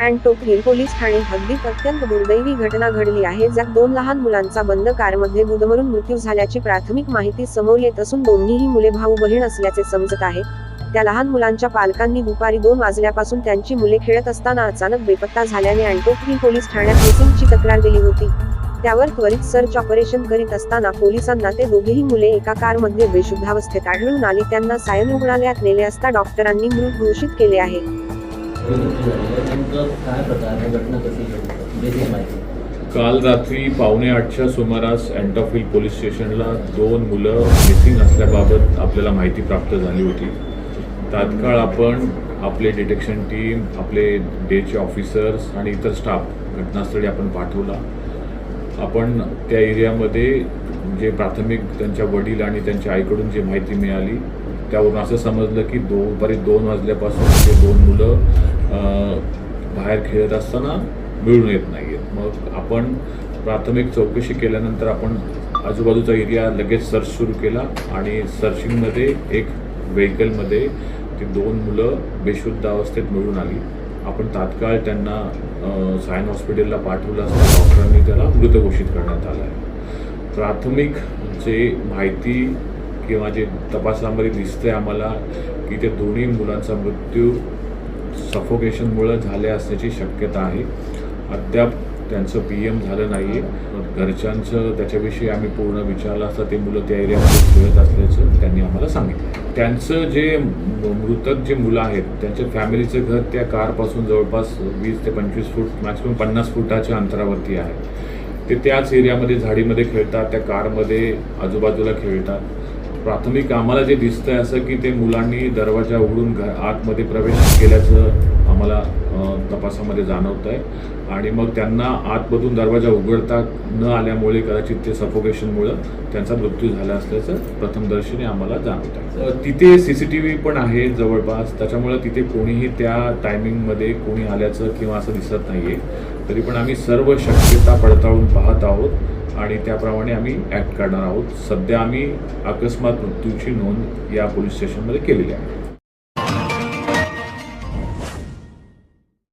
And हे police Thane हद्दीत अत्यंत दुर्दैवी घटना घडली आहे ज्यात दोन लहान मुलांचा बंद कारमध्ये गुदमरून मृत्यू झाल्याची प्राथमिक माहिती समोर येत असून दोन्हीही मुले भाऊ बहीण असल्याचे समजत आहे. त्या लहान मुलांच्या पालकांनी दुपारी दोन वाजल्यापासून त्यांची मुले खेळत असताना अचानक बेपत्ता झाल्याने अँटोकरी पोलीस ठाण्यात मिसिंगची तक्रार दिली होती. त्यावर त्वरित सर्च ऑपरेशन करीत असताना पोलिसांना ते दोघेही मुले एका कारमध्ये बेशुद्धावस्थेत आढळून आली. त्यांना सायन रुग्णालयात नेले असता डॉक्टरांनी मृत घोषित केले आहे. काल रात्री पावणे आठच्या सुमारास अँटॉफिल पोलीस स्टेशनला दोन मुलं मिसिंग असल्याबाबत आपल्याला माहिती प्राप्त झाली होती. तात्काळ आपण आपले डिटेक्शन टीम आपले डेचे ऑफिसर्स आणि इतर स्टाफ घटनास्थळी आपण पाठवला. आपण त्या एरियामध्ये जे प्राथमिक त्यांच्या वडील आणि त्यांच्या आईकडून जी माहिती मिळाली त्यावरून असं समजलं की दो दुपारी दोन वाजल्यापासून ते दोन मुलं खेळत असताना मिळून येत नाही आहेत मग आपण प्राथमिक चौकशी केल्यानंतर आपण आजूबाजूचा एरिया लगेच सर्च सुरू केला आणि सर्चिंगमध्ये एक व्हेकलमध्ये ती दोन मुलं बेशुद्ध अवस्थेत मिळून आली. आपण तात्काळ त्यांना सायन हॉस्पिटलला पाठवलं असता डॉक्टरांनी त्याला मृत घोषित करण्यात आलं आहे. प्राथमिक जे माहिती किंवा जे तपासामध्ये दिसतंय आम्हाला की ते दोन्ही मुलांचा मृत्यू सफोकेशनमुळं झाले असण्याची शक्यता आहे. अद्याप त्यांचं पी एम झालं नाही आहे घरच्यांचं त्याच्याविषयी आम्ही पूर्ण विचारलं असता ते मुलं त्या एरियामध्ये खेळत असल्याचं त्यांनी आम्हाला सांगितलं. त्यांचं जे मृतक जे मुलं आहेत त्यांच्या फॅमिलीचं घर त्या कारपासून जवळपास वीस ते पंचवीस फूट मॅक्सिमम पन्नास फुटाच्या अंतरावरती आहे. ते त्याच एरियामध्ये झाडीमध्ये खेळतात त्या कारमध्ये आजूबाजूला खेळतात. प्राथमिक आम्हाला जे दिसतंय असं की ते मुलांनी दरवाजा उघडून घ आतमध्ये प्रवेश केल्याचं आम्हाला तपासामध्ये जाणवत आहे आणि मग त्यांना आतमधून दरवाजा उघडता न आल्यामुळे कदाचित ते सफोकेशनमुळं त्यांचा मृत्यू झाला असल्याचं प्रथमदर्शनी आम्हाला जाणवत आहे तिथे सी सी टी व्ही पण आहे जवळपास. त्याच्यामुळं तिथे कोणीही त्या टायमिंगमध्ये कोणी आल्याचं किंवा असं दिसत नाही आहे तरी पण आम्ही सर्व शक्यता पडताळून पाहत आहोत. आणि त्याप्रमाणे आम्ही ॲक्ट करणार आहोत. सध्या आम्ही अकस्मात मृत्यूची नोंद या पोलीस स्टेशनमध्ये केलेली आहे.